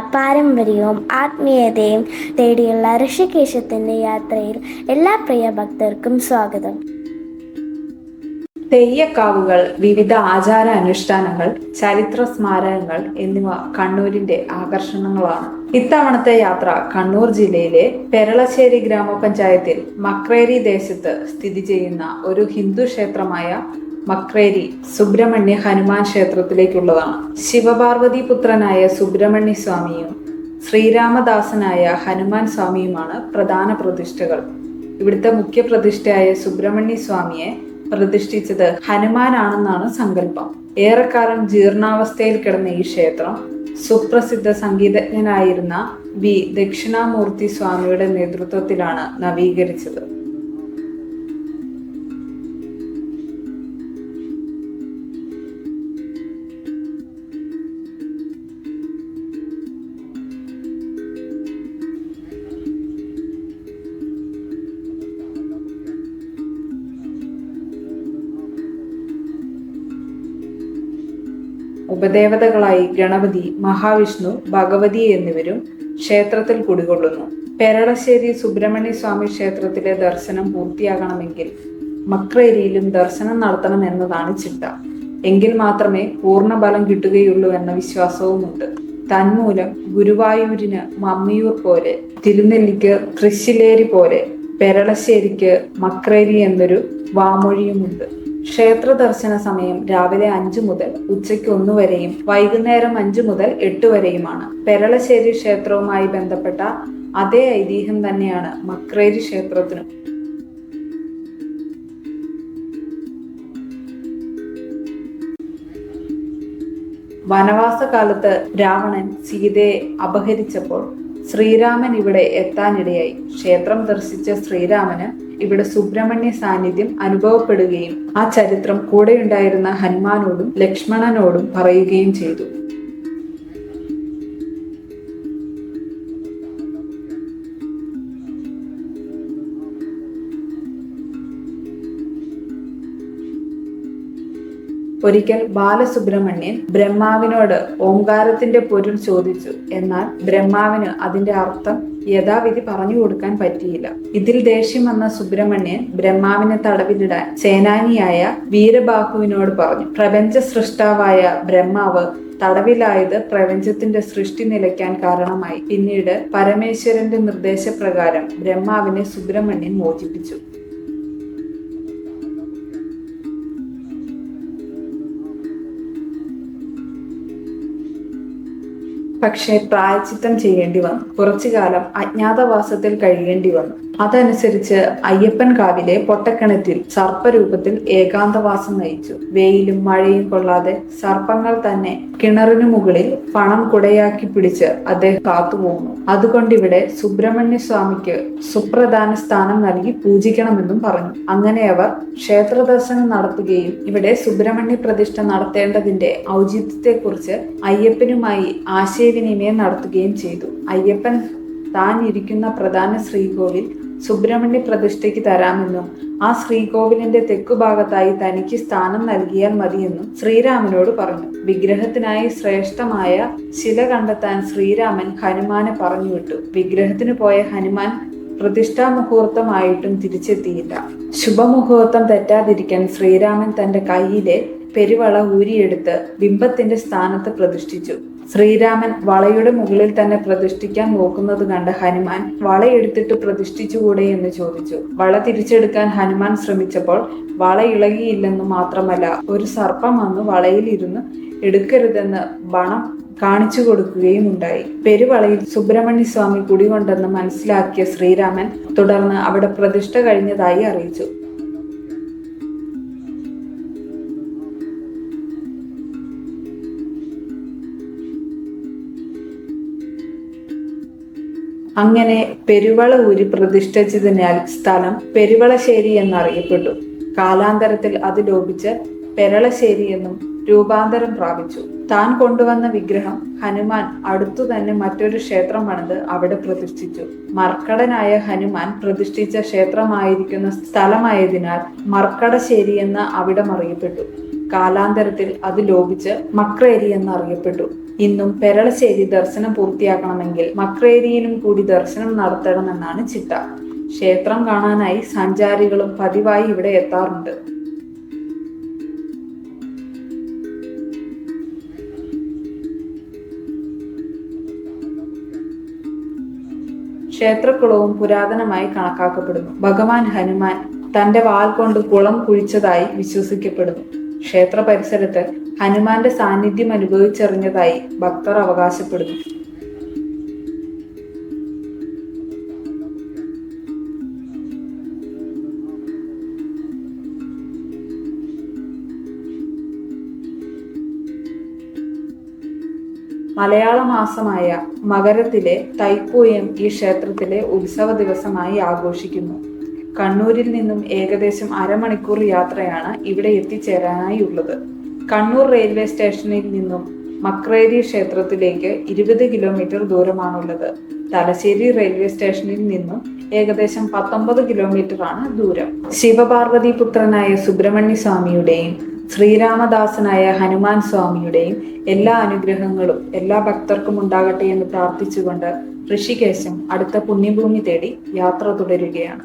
പാരമ്പര്യവും ആത്മീയതയും തേടിയുള്ള ഋഷികേശത്തിന്റെ യാത്രയിൽ എല്ലാ പ്രിയ ഭക്തർക്കും സ്വാഗതം. തെയ്യക്കാവുകൾ വിവിധ ആചാര അനുഷ്ഠാനങ്ങൾ ചരിത്ര സ്മാരകങ്ങൾ എന്നിവ കണ്ണൂരിന്റെ ആകർഷണങ്ങളാണ്. ഇത്തവണത്തെ യാത്ര കണ്ണൂർ ജില്ലയിലെ പെരളശ്ശേരി ഗ്രാമപഞ്ചായത്തിൽ മക്രേരി ദേശത്ത് സ്ഥിതി ചെയ്യുന്ന ഒരു ഹിന്ദു ക്ഷേത്രമായ മക്രേരി സുബ്രഹ്മണ്യ ഹനുമാൻ ക്ഷേത്രത്തിലേക്കുള്ളതാണ്. ശിവപാർവതി പുത്രനായ സുബ്രഹ്മണ്യ സ്വാമിയും ശ്രീരാമദാസനായ ഹനുമാൻ സ്വാമിയുമാണ് പ്രധാന പ്രതിഷ്ഠകൾ. ഇവിടുത്തെ മുഖ്യ പ്രതിഷ്ഠയായ സുബ്രഹ്മണ്യ സ്വാമിയെ പ്രതിഷ്ഠിച്ചത് ഹനുമാനാണെന്നാണ് സങ്കല്പം. ഏറെക്കാലം ജീർണാവസ്ഥയിൽ കിടന്ന ഈ ക്ഷേത്രം സുപ്രസിദ്ധ സംഗീതജ്ഞനായിരുന്ന വി ദക്ഷിണാമൂർത്തി സ്വാമിയുടെ നേതൃത്വത്തിലാണ് നവീകരിച്ചത്. ഉപദേവതകളായി ഗണപതി മഹാവിഷ്ണു ഭഗവതി എന്നിവരും ക്ഷേത്രത്തിൽ കുടികൊള്ളുന്നു. പെരളശ്ശേരി സുബ്രഹ്മണ്യ സ്വാമി ക്ഷേത്രത്തിലെ ദർശനം പൂർത്തിയാകണമെങ്കിൽ മക്രേരിയിലും ദർശനം നടത്തണം എന്നതാണ് ചിട്ട എങ്കിൽ മാത്രമേ പൂർണ കിട്ടുകയുള്ളൂ എന്ന വിശ്വാസവുമുണ്ട്. തന്മൂലം ഗുരുവായൂരിന് മമ്മിയൂർ പോലെ തിരുനെല്ലിക്ക് തൃശ്ശിലേരി പോലെ പെരളശ്ശേരിക്ക് മക്രേരി എന്നൊരു വാമൊഴിയുമുണ്ട്. ക്ഷേത്ര ദർശന സമയം രാവിലെ അഞ്ചു മുതൽ ഉച്ചയ്ക്ക് ഒന്നു വരെയും വൈകുന്നേരം അഞ്ചു മുതൽ എട്ട് വരെയുമാണ്. പെരളശ്ശേരി ക്ഷേത്രവുമായി ബന്ധപ്പെട്ട അതേ ഐതിഹ്യം തന്നെയാണ് മക്രേരി ക്ഷേത്രത്തിനും. വനവാസ കാലത്ത് രാവണൻ സീതയെ അപഹരിച്ചപ്പോൾ ശ്രീരാമൻ ഇവിടെ എത്താനിടയായി. ക്ഷേത്രം ദർശിച്ച ശ്രീരാമന് ഇവിടെ സുബ്രഹ്മണ്യ സാന്നിധ്യം അനുഭവപ്പെടുകയും ആ ചരിത്രം കൂടെയുണ്ടായിരുന്ന ഹനുമാനോടും ലക്ഷ്മണനോടും പറയുകയും ചെയ്തു. ഒരിക്കൽ ബാലസുബ്രഹ്മണ്യൻ ബ്രഹ്മാവിനോട് ഓംകാരത്തിന്റെ പൊരുൾ ചോദിച്ചു. എന്നാൽ ബ്രഹ്മാവിന് അതിന്റെ അർത്ഥം യഥാവിധി പറഞ്ഞു കൊടുക്കാൻ പറ്റിയില്ല. ഇതിൽ ദേഷ്യം വന്ന സുബ്രഹ്മണ്യൻ ബ്രഹ്മാവിനെ തടവിലിടാൻ സേനാനിയായ വീരബാഹുവിനോട് പറഞ്ഞു പ്രപഞ്ച സൃഷ്ടാവായ ബ്രഹ്മാവ് തടവിലായത് പ്രപഞ്ചത്തിന്റെ സൃഷ്ടി നിലയ്ക്കാൻ കാരണമായി. പിന്നീട് പരമേശ്വരന്റെ നിർദ്ദേശപ്രകാരം ബ്രഹ്മാവിനെ സുബ്രഹ്മണ്യൻ മോചിപ്പിച്ചു. പക്ഷേ പ്രായച്ചിത്തം ചെയ്യേണ്ടി വന്നു. കുറച്ചു കാലം അജ്ഞാതവാസത്തിൽ കഴിയേണ്ടി വന്നു. അതനുസരിച്ച് അയ്യപ്പൻ കാവിലെ പൊട്ടക്കിണറ്റിൽ സർപ്പരൂപത്തിൽ ഏകാന്തവാസം നയിച്ചു. വെയിലും മഴയും കൊള്ളാതെ സർപ്പങ്ങൾ തന്നെ കിണറിനു മുകളിൽ പണം കുടയാക്കി പിടിച്ച് അദ്ദേഹം കാത്തുപോകുന്നു അതുകൊണ്ടിവിടെ സുബ്രഹ്മണ്യ സ്വാമിക്ക് സുപ്രധാന സ്ഥാനം നൽകി പൂജിക്കണമെന്നും പറഞ്ഞു. അങ്ങനെ അവർ ക്ഷേത്ര ദർശനം നടത്തുകയും ഇവിടെ സുബ്രഹ്മണ്യ പ്രതിഷ്ഠ നടത്തേണ്ടതിന്റെ ഔചിത്യത്തെക്കുറിച്ച് അയ്യപ്പനുമായി ആശയവിനിമയം നടത്തുകയും ചെയ്തു. അയ്യപ്പൻ താൻ ഇരിക്കുന്ന പ്രധാന ശ്രീകോവിൽ സുബ്രഹ്മണ്യ പ്രതിഷ്ഠയ്ക്ക് തരാമെന്നും ആ ശ്രീകോവിലിന്റെ തെക്കുഭാഗത്തായി തനിക്ക് സ്ഥാനം നൽകിയാൽ മതിയെന്നും ശ്രീരാമനോട് പറഞ്ഞു. വിഗ്രഹത്തിനായി ശ്രേഷ്ഠമായ ശില കണ്ടെത്താൻ ശ്രീരാമൻ ഹനുമാനെ പറഞ്ഞുവിട്ടു. വിഗ്രഹത്തിന് പോയ ഹനുമാൻ പ്രതിഷ്ഠാ മുഹൂർത്തമായിട്ടും തിരിച്ചെത്തിയില്ല. ശുഭമുഹൂർത്തം തെറ്റാതിരിക്കാൻ ശ്രീരാമൻ തന്റെ കയ്യിലെ പെരുവള ഊരിയെടുത്ത് ബിംബത്തിന്റെ സ്ഥാനത്ത് പ്രതിഷ്ഠിച്ചു. ശ്രീരാമൻ വളയുടെ മുകളിൽ തന്നെ പ്രതിഷ്ഠിക്കാൻ നോക്കുന്നത് കണ്ട ഹനുമാൻ വളയെടുത്തിട്ട് പ്രതിഷ്ഠിച്ചുകൂടെ എന്ന് ചോദിച്ചു. വള തിരിച്ചെടുക്കാൻ ഹനുമാൻ ശ്രമിച്ചപ്പോൾ വള ഇളകിയില്ലെന്ന് മാത്രമല്ല ഒരു സർപ്പം വന്ന് വളയിൽ ഇരുന്ന് എടുക്കരുതെന്ന് ബണം കാണിച്ചു കൊടുക്കുകയും ഉണ്ടായി. പെരുവളയിൽ സുബ്രഹ്മണ്യ സ്വാമി കുടികൊണ്ടെന്ന് മനസ്സിലാക്കിയ ശ്രീരാമൻ തുടർന്ന് അവിടെ പ്രതിഷ്ഠ കഴിഞ്ഞതായി അറിയിച്ചു. അങ്ങനെ പെരുവള ഊരി പ്രതിഷ്ഠിച്ചതിനാൽ സ്ഥലം പെരുവളശ്ശേരി എന്നറിയപ്പെട്ടു. കാലാന്തരത്തിൽ അത് ലോപിച്ച് പെരളശ്ശേരി എന്നും രൂപാന്തരം പ്രാപിച്ചു. താൻ കൊണ്ടുവന്ന വിഗ്രഹം ഹനുമാൻ അടുത്തു തന്നെ മറ്റൊരു ക്ഷേത്രം അവിടെ പ്രതിഷ്ഠിച്ചു. മർക്കടനായ ഹനുമാൻ പ്രതിഷ്ഠിച്ച ക്ഷേത്രമായിരിക്കുന്ന സ്ഥലമായതിനാൽ മർക്കടശ്ശേരി എന്ന് അവിടം അറിയപ്പെട്ടു. കാലാന്തരത്തിൽ അത് ലോപിച്ച് മക്രേരി എന്നറിയപ്പെട്ടു. ഇന്നും പെരളശ്ശേരി ദർശനം പൂർത്തിയാക്കണമെങ്കിൽ മക്രേരിയിലും കൂടി ദർശനം നടത്തണമെന്നാണ് ചിട്ട. ക്ഷേത്രം കാണാനായി സഞ്ചാരികളും പതിവായി ഇവിടെ എത്താറുണ്ട്. ക്ഷേത്രക്കുളവും പുരാതനമായി കണക്കാക്കപ്പെടുന്നു. ഭഗവാൻ ഹനുമാൻ തന്റെ വാൽ കൊണ്ട് കുളം കുഴിച്ചതായി വിശ്വസിക്കപ്പെടുന്നു. ക്ഷേത്ര പരിസരത്ത് ഹനുമാന്റെ സാന്നിധ്യം അനുഭവിച്ചറിഞ്ഞതായി ഭക്തർ അവകാശപ്പെടുന്നു. മലയാള മാസമായ മകരത്തിലെ തൈപ്പൂയം ഈ ക്ഷേത്രത്തിലെ ഉത്സവ ദിവസമായി ആഘോഷിക്കുന്നു. കണ്ണൂരിൽ നിന്നും ഏകദേശം അരമണിക്കൂർ യാത്രയാണ് ഇവിടെ എത്തിച്ചേരാനായി ഉള്ളത് കണ്ണൂർ റെയിൽവേ സ്റ്റേഷനിൽ നിന്നും മക്രേരി ക്ഷേത്രത്തിലേക്ക് ഇരുപത് കിലോമീറ്റർ ദൂരമാണുള്ളത്. തലശ്ശേരി റെയിൽവേ സ്റ്റേഷനിൽ നിന്നും ഏകദേശം പത്തൊമ്പത് കിലോമീറ്റർ ആണ് ദൂരം. ശിവപാർവതി പുത്രനായ സുബ്രഹ്മണ്യ സ്വാമിയുടെയും ശ്രീരാമദാസനായ ഹനുമാൻ സ്വാമിയുടെയും എല്ലാ അനുഗ്രഹങ്ങളും എല്ലാ ഭക്തർക്കും ഉണ്ടാകട്ടെ എന്ന് പ്രാർത്ഥിച്ചുകൊണ്ട് ഋഷികേശം അടുത്ത പുണ്യഭൂമി തേടി യാത്ര തുടരുകയാണ്.